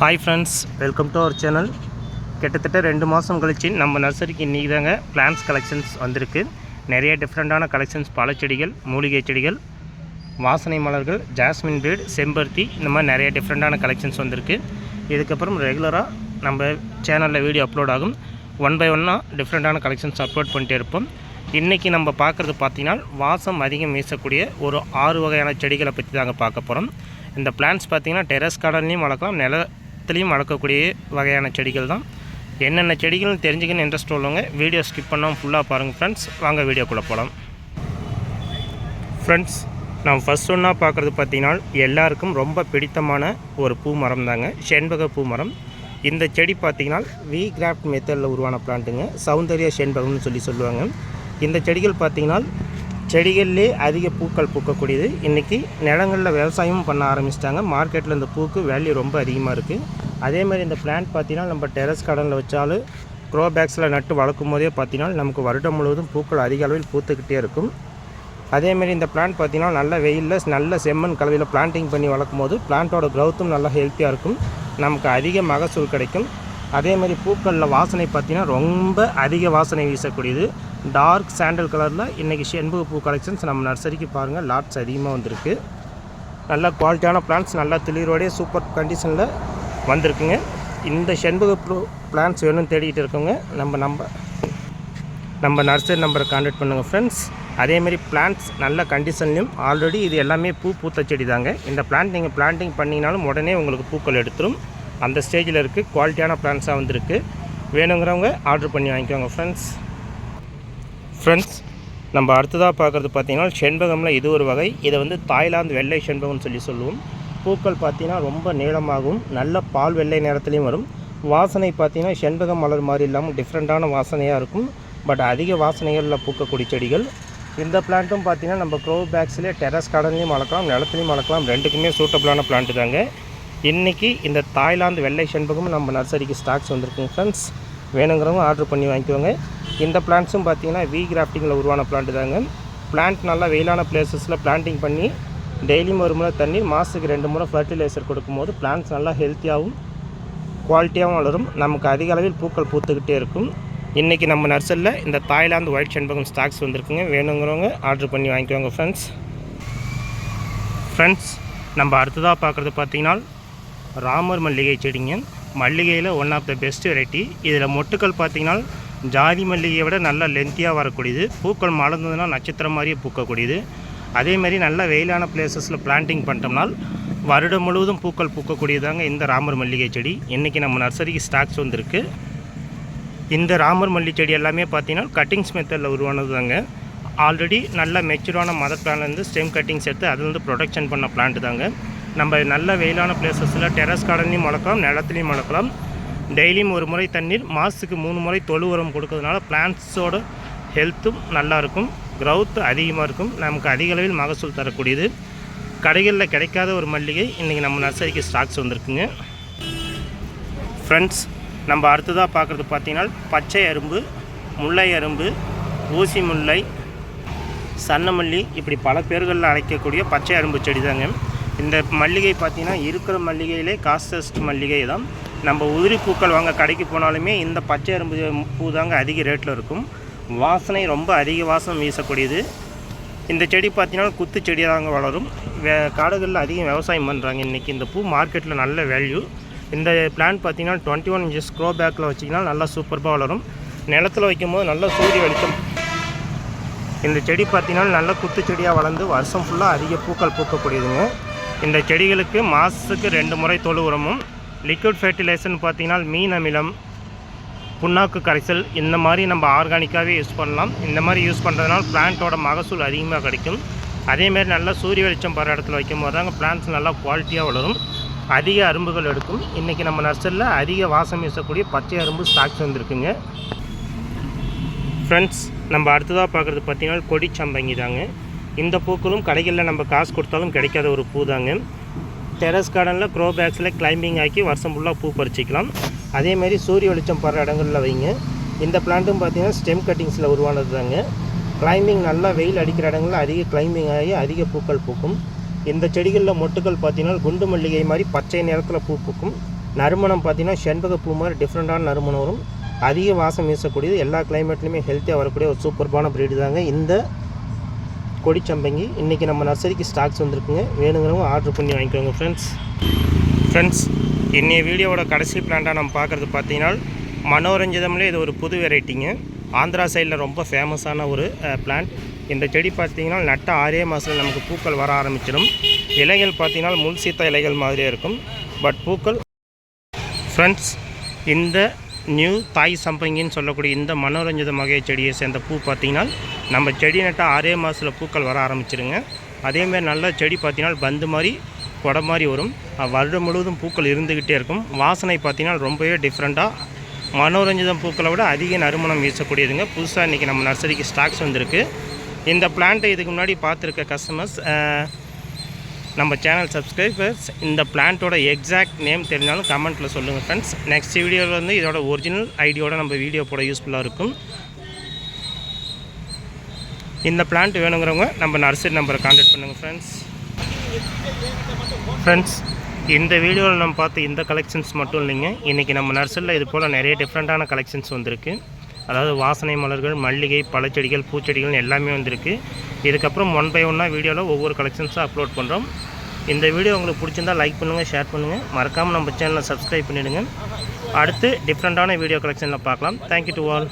Hi friends welcome to our channel கிட்டத்தட்ட ரெண்டு மாதம் கழிச்சு நம்ம நர்சரிக்கு இன்றைக்கி தாங்க பிளான்ஸ் கலெக்ஷன்ஸ் வந்திருக்கு. நிறைய டிஃப்ரெண்ட்டான கலெக்ஷன்ஸ் பழச்செடிகள் மூலிகை செடிகள் வாசனை மலர்கள் ஜாஸ்மின் பீட் செம்பருத்தி இந்த மாதிரி நிறைய டிஃப்ரெண்ட்டான கலெக்ஷன்ஸ் வந்திருக்கு. இதுக்கப்புறம் ரெகுலராக நம்ம சேனலில் வீடியோ அப்லோட் ஆகும். ஒன் பை ஒன்னாக டிஃப்ரெண்ட்டான கலெக்ஷன்ஸ் அப்லோட் பண்ணிட்டே இருப்போம். இன்றைக்கி நம்ம பார்க்குறது பார்த்தீங்கன்னா வாசம் அதிகம் வீசக்கூடிய ஒரு ஆறு வகையான செடிகளை பற்றி தாங்க பார்க்க போகிறோம் இந்த பிளான்ஸ் பார்த்தீங்கன்னா டெரஸ் கார்டன்லேயும் வளர்க்கலாம் இடத்துலையும் வளர்க்கக்கூடிய வகையான செடிகள் தான். என்னென்ன செடிகள்னு தெரிஞ்சுக்கணும் இன்ட்ரெஸ்ட் உள்ளவங்க வீடியோ ஸ்கிப் பண்ணாமல் ஃபுல்லாக பாருங்கள் ஃப்ரெண்ட்ஸ் வாங்க வீடியோக்குள்ளே போகலாம் ஃப்ரெண்ட்ஸ் நான் ஃபஸ்ட் ஒன்றா பார்க்குறது பார்த்தீங்கன்னா எல்லாருக்கும் ரொம்ப பிடித்தமான ஒரு பூ மரம் தாங்க. செண்பக பூ மரம். இந்த செடி பார்த்தீங்கன்னா வி கிராஃப்ட் மெத்தடில் உருவான பிளான்ட்டுங்க சௌந்தர்ய செண்பகம்னு சொல்லி சொல்லுவாங்க. இந்த செடிகள் பார்த்தீங்கன்னா செடிகள்லே அதிக பூக்கள் பூக்கக்கூடியது. இன்றைக்கி நிலங்களில் விவசாயமும் பண்ண ஆரம்பிச்சிட்டாங்க. மார்க்கெட்டில் இந்த பூக்கு வேல்யூ ரொம்ப அதிகமாக இருக்குது அதே மாதிரி இந்த பிளான்ட் பார்த்தீங்கன்னா நம்ம டெரஸ் கார்டனில் வச்சாலும் க்ரோ பேக்ஸில் நட்டு வளர்க்கும் போதே பார்த்தீங்கன்னா நமக்கு வருடம் முழுவதும் பூக்கள் அதிக அளவில் பூத்துக்கிட்டே இருக்கும். அதேமாரி இந்த பிளான்ட் பார்த்திங்கன்னா நல்ல வெயிலில் நல்ல செம்மண் கலவையில் பிளான்டிங் பண்ணி வளர்க்கும் போது பிளான்ட்டோட க்ரௌத்தும் நல்லா ஹெல்த்தியாக இருக்கும். நமக்கு அதிக மகசூல் கிடைக்கும். அதேமாதிரி பூக்களில் வாசனை பார்த்தீங்கன்னா ரொம்ப அதிக வாசனை வீசக்கூடியது. டார்க் சாண்டல் கலரில் இன்றைக்கி செண்பக பூ கலெக்ஷன்ஸ் நம்ம நர்சரிக்கு பாருங்கள். லாட்ஸ் அதிகமாக வந்திருக்கு. நல்ல குவாலிட்டியான பிளான்ஸ் நல்லா தெளிவோடைய சூப்பர் கண்டிஷனில் வந்திருக்குங்க. இந்த செண்பக பூ பிளான்ஸ் வேணும்னு தேடிட்டு இருக்கவங்க நம்ம நம்ம நம்ம நர்சரி நம்பரை கான்டாக்ட் பண்ணுங்கள் ஃப்ரெண்ட்ஸ் அதேமாரி பிளான்ட்ஸ் நல்ல கண்டிஷன்லையும் ஆல்ரெடி இது எல்லாமே பூ பூத்த செடி தாங்க. இந்த பிளான்ட் நீங்கள் பிளான்டிங் பண்ணிங்கனாலும் உடனே உங்களுக்கு பூக்கள் எடுத்துரும். அந்த ஸ்டேஜில் இருக்குது குவாலிட்டியான பிளான்ஸாக வந்திருக்கு. வேணுங்கிறவங்க ஆர்டர் பண்ணி வாங்கிக்கோங்க ஃப்ரெண்ட்ஸ் ஃப்ரெண்ட்ஸ் நம்ம அடுத்ததாக பார்க்குறது பார்த்தீங்கன்னா செண்பகமில் இது ஒரு வகை. இதை வந்து தாய்லாந்து வெள்ளை செண்பகம்னு சொல்லி சொல்லுவோம். பூக்கள் பார்த்திங்கன்னா ரொம்ப நீளமாகவும் நல்ல பால் வெள்ளை நேரத்துலையும் வரும். வாசனை பார்த்தீங்கன்னா செண்பகம் மலர் மாதிரி இல்லாமல் டிஃப்ரெண்ட்டான வாசனையாக இருக்கும். பட் அதிக வாசனைகளில் பூக்கக்கூடிய செடிகள். இந்த பிளான்ட்டும் பார்த்தீங்கன்னா நம்ம க்ரோ பேக்ஸ்லேயே டெரஸ் கார்டன்லேயும் வளர்க்கலாம் நிலத்துலையும் வளர்க்கலாம். ரெண்டுக்குமே சூட்டபிளான பிளான்ட்டு தாங்க. இன்றைக்கி இந்த தாய்லாந்து வெள்ளை செண்பகம் நம்ம நர்சரிக்கு ஸ்டாக்ஸ் வந்திருக்குங்க ஃப்ரெண்ட்ஸ் வேணுங்கிறவங்க ஆர்டர் பண்ணி வாங்கிக்கோங்க. இந்த பிளான்ட்ஸும் பார்த்தீங்கன்னா வி கிராஃப்டிங்கில் உருவான பிளான்ட் தாங்க. பிளான்ட் நல்லா வெயிலான பிளேசஸில் பிளான்டிங் பண்ணி டெய்லியும் ஒரு முறை தண்ணி மாதத்துக்கு ரெண்டு முறை ஃபர்டிலைசர் கொடுக்கும்போது பிளான்ட்ஸ் நல்லா ஹெல்த்தியாகவும் குவாலிட்டியாகவும் வளரும். நமக்கு அதிக அளவில் பூக்கள் பூத்துக்கிட்டே இருக்கும். இன்றைக்கி நம்ம நர்சரியில் இந்த தாய்லாந்து ஒயிட் செண்பகம் ஸ்டாக்ஸ் வந்திருக்குங்க. வேணுங்கிறவங்க ஆர்டர் பண்ணி வாங்கிக்கோங்க ஃப்ரெண்ட்ஸ் ஃப்ரெண்ட்ஸ் நம்ம அடுத்ததாக பார்க்குறது பார்த்திங்கன்னா ராமர் மல்லிகை செடிங்க. மல்லிகையில் one of the best variety இதில் மொட்டுக்கள் பார்த்தீங்கன்னா ஜாதி மல்லிகையை விட நல்லா லென்த்தியாக வரக்கூடியது. பூக்கள் மலர்ந்ததுன்னா நட்சத்திரம் மாதிரியே பூக்கக்கூடியது. அதேமாரி நல்ல வெயிலான பிளேசஸில் பிளான்டிங் பண்ணிட்டோம்னால் வருடம் முழுவதும் பூக்கள் பூக்கக்கூடியதாங்க இந்த ராமர் மல்லிகை செடி. இன்றைக்கி நம்ம நர்சரிக்கு ஸ்டாக்ஸ் வந்திருக்கு. இந்த ராமர் மல்லி செடி எல்லாமே பார்த்தீங்கன்னா கட்டிங்ஸ் மெத்தடில் உருவானது தாங்க ஆல்ரெடி நல்ல மெச்சூரான மதர் பிளான்லேருந்து ஸ்டெம் கட்டிங்ஸ் எடுத்து அதுலேருந்து ப்ரொடக்ஷன் பண்ண பிளான்ட் தாங்க நம்ம நல்ல வெயிலான பிளேசஸில் டெரஸ் கார்டன்லையும் வளர்க்கலாம் நிலத்துலையும் வளர்க்கலாம். டெய்லியும் ஒரு முறை தண்ணீர் மாதத்துக்கு மூணு முறை தொழு உரம் கொடுக்கறதுனால பிளான்ட்ஸோட ஹெல்த்தும் நல்லாயிருக்கும் க்ரௌத் அதிகமாக இருக்கும். நமக்கு அதிக அளவில் மகசூல் தரக்கூடியது. கடைகளில் கிடைக்காத ஒரு மல்லிகை இன்றைக்கி நம்ம நர்சரிக்கு ஸ்டாக்ஸ் வந்திருக்குங்க. ஃப்ரெண்ட்ஸ் நம்ம அடுத்ததாக பார்க்குறது பார்த்தீங்கன்னா பச்சை அரும்பு முல்லை அரும்பு ஊசி முல்லை சன்னமல்லி இப்படி பல பேர்களில் அழைக்கக்கூடிய பச்சை அரும்பு செடி தாங்க இந்த மல்லிகை பார்த்திங்கன்னா இருக்கிற மல்லிகையிலே காஸ்டஸ்ட் மல்லிகை தான். நம்ம உதிரி பூக்கள் வாங்க கடைக்கு போனாலுமே இந்த பச்சை அரும்பு பூ தாங்க அதிக ரேட்டில் இருக்கும். வாசனை ரொம்ப அதிக வாசம் வீசக்கூடியது. இந்த செடி பார்த்தீங்கன்னா குத்து செடியாக தாங்க வளரும். வே காடுகளில் அதிகம் விவசாயம் பண்ணுறாங்க இன்றைக்கி இந்த பூ மார்க்கெட்டில் நல்ல வேல்யூ இந்த பிளான்ட் பார்த்தீங்கன்னா டுவெண்ட்டி ஒன் இன்ச்சஸ் க்ரோ பேக்கில் வச்சிங்கன்னா நல்லா சூப்பராக வளரும். நிலத்தில் வைக்கும்போது நல்ல சூரிய வெளிச்சம். இந்த செடி பார்த்தீங்கன்னா நல்ல குத்து செடியாக வளர்ந்து வருஷம் ஃபுல்லாக அதிக பூக்கள் பூக்கக்கூடியதுங்க. இந்த செடிகளுக்கு மாதத்துக்கு ரெண்டு முறை தொழு உரமும். லிக்விட் ஃபெர்டிலைசர்னு பார்த்தீங்கன்னா மீன் அமிலம் புண்ணாக்கு கரைசல் இந்த மாதிரி நம்ம ஆர்கானிக்காகவே யூஸ் பண்ணலாம். இந்த மாதிரி யூஸ் பண்ணுறதுனால பிளான்ட்டோட மகசூல் அதிகமாக கிடைக்கும். அதேமாரி நல்லா சூரிய வெளிச்சம் பர இடத்துல வைக்கும் போது தாங்க பிளான்ட்ஸ் நல்லா குவாலிட்டியாக வளரும். அதிக அரும்புகள் எடுக்கும். இன்றைக்கி நம்ம நர்சரியில் அதிக வாசம் வீசக்கூடிய பச்சை அரும்பு ஸ்டாக்ஸ் வந்துருக்குங்க. ஃப்ரெண்ட்ஸ் நம்ம அடுத்ததாக பார்க்குறது பார்த்தீங்கன்னா கொடி சம்பங்கி தாங்க. இந்த பூக்களும் கடைகளில் நம்ம காசு கொடுத்தாலும் கிடைக்காத ஒரு பூ தாங்க. டெரஸ் கார்டனில் க்ரோ பேக்ஸில் கிளைம்பிங் ஆக்கி வருஷம் ஃபுல்லாக பூ பறிச்சிக்கலாம். அதேமாரி சூரிய வெளிச்சம் படுற இடங்களில் வைங்க. இந்த பிளான்ட்டும் பார்த்தீங்கன்னா ஸ்டெம் கட்டிங்ஸில் உருவானது தாங்க கிளைம்பிங் நல்லா வெயில் அடிக்கிற இடங்களில் அதிக கிளைம்பிங் ஆகி அதிக பூக்கள் பூக்கும். இந்த செடிகளில் மொட்டுக்கள் பார்த்தீங்கன்னா குண்டு மல்லிகை மாதிரி பச்சை நிறத்தில் பூ பூக்கும். நறுமணம் பார்த்தீங்கன்னா செண்பக பூ மாதிரி டிஃப்ரெண்ட்டான நறுமணம் வரும். அதிக வாசம் வீசக்கூடியது எல்லா கிளைமேட்லேயுமே ஹெல்த்தியாக வரக்கூடிய ஒரு சூப்பர்பான ப்ரீடு தாங்க. இந்த கொடிச்சம்பங்கி. இன்றைக்கி நம்ம நர்சரிக்கு ஸ்டாக்ஸ் வந்துருக்குங்க. வேணுங்கிறவங்க ஆர்டர் பண்ணி வாங்கிக்கோங்க ஃப்ரெண்ட்ஸ் ஃப்ரெண்ட்ஸ் இன்றைய வீடியோவோட கடைசி பிளான்ட்டாக நம்ம பார்க்குறது பார்த்தீங்கன்னா மனோரஞ்சிதம்லேயே இது ஒரு புது வெரைட்டிங்க ஆந்திரா சைடில் ரொம்ப ஃபேமஸான ஒரு பிளான்ட் இந்த செடி பார்த்தீங்கன்னா நட்ட ஆறே மாதத்தில் நமக்கு பூக்கள் வர ஆரம்பிச்சிடும். இலைகள் பார்த்தீங்கன்னா முள் சீத்த இலைகள் மாதிரியே இருக்கும். பட் பூக்கள் ஃப்ரெண்ட்ஸ் இந்த நியூ தாய் சம்பங்கின்னு சொல்லக்கூடிய இந்த மனோரஞ்சித வகை செடியை சேர்ந்த பூ பார்த்தீங்கன்னா நம்ம செடி நட்டால் ஆறே மாதத்தில் பூக்கள் வர ஆரம்பிச்சிருங்க. அதேமாதிரி நல்ல செடி பார்த்தீங்கன்னா பந்து மாதிரி கொடை மாதிரி வரும். வருடம் முழுவதும் பூக்கள் இருந்துக்கிட்டே இருக்கும். வாசனை பார்த்தீங்கன்னா ரொம்பவே டிஃப்ரெண்ட்டாக மனோரஞ்சிதம் பூக்களை விட அதிக நறுமணம் வீசக்கூடியதுங்க. புதுசாக இன்றைக்கி நம்ம நர்சரிக்கு ஸ்டாக்ஸ் வந்திருக்கு. இந்த பிளான்ட்டை இதுக்கு முன்னாடி பார்த்துருக்க கஸ்டமர்ஸ் நம்ம சேனல் சப்ஸ்கிரைபர்ஸ் இந்த பிளான்ட்டோட எக்ஸாக்ட் நேம் தெரிஞ்சாலும் கமெண்ட்டில் சொல்லுங்கள் ஃப்ரெண்ட்ஸ் நெக்ஸ்ட் வீடியோவில் வந்து இதோட ஒரிஜினல் ஐடியோட நம்ம வீடியோ போட யூஸ்ஃபுல்லாக இருக்கும். இந்த பிளான்ட் வேணுங்கிறவங்க நம்ம நர்சரி நம்பரை காண்டாக்ட் பண்ணுங்கள் ஃப்ரெண்ட்ஸ் ஃப்ரெண்ட்ஸ் இந்த வீடியோவில் நம்ம பார்த்த இந்த கலெக்ஷன்ஸ் மட்டும் இல்லைங்க. இன்றைக்கி நம்ம நர்சரியில் இது போல் நிறைய டிஃப்ரெண்ட்டான கலெக்ஷன்ஸ் வந்திருக்கு. அதாவது வாசனை மலர்கள் மல்லிகை பழச்செடிகள் பூச்செடிகள் எல்லாமே வந்திருக்கு. இதுக்கப்புறம் ஒன் பை ஒன்னாக வீடியோவில் ஒவ்வொரு கலெக்ஷன்ஸாக அப்லோட் பண்ணுறோம் இந்த வீடியோ உங்களுக்கு பிடிச்சிருந்தா லைக் பண்ணுங்கள் ஷேர் பண்ணுங்கள் மறக்காமல் நம்ம சேனலை சப்ஸ்கிரைப் பண்ணிவிடுங்க அடுத்து டிஃப்ரெண்ட்டான வீடியோ கலெக்ஷனில் பார்க்கலாம். Thank you to all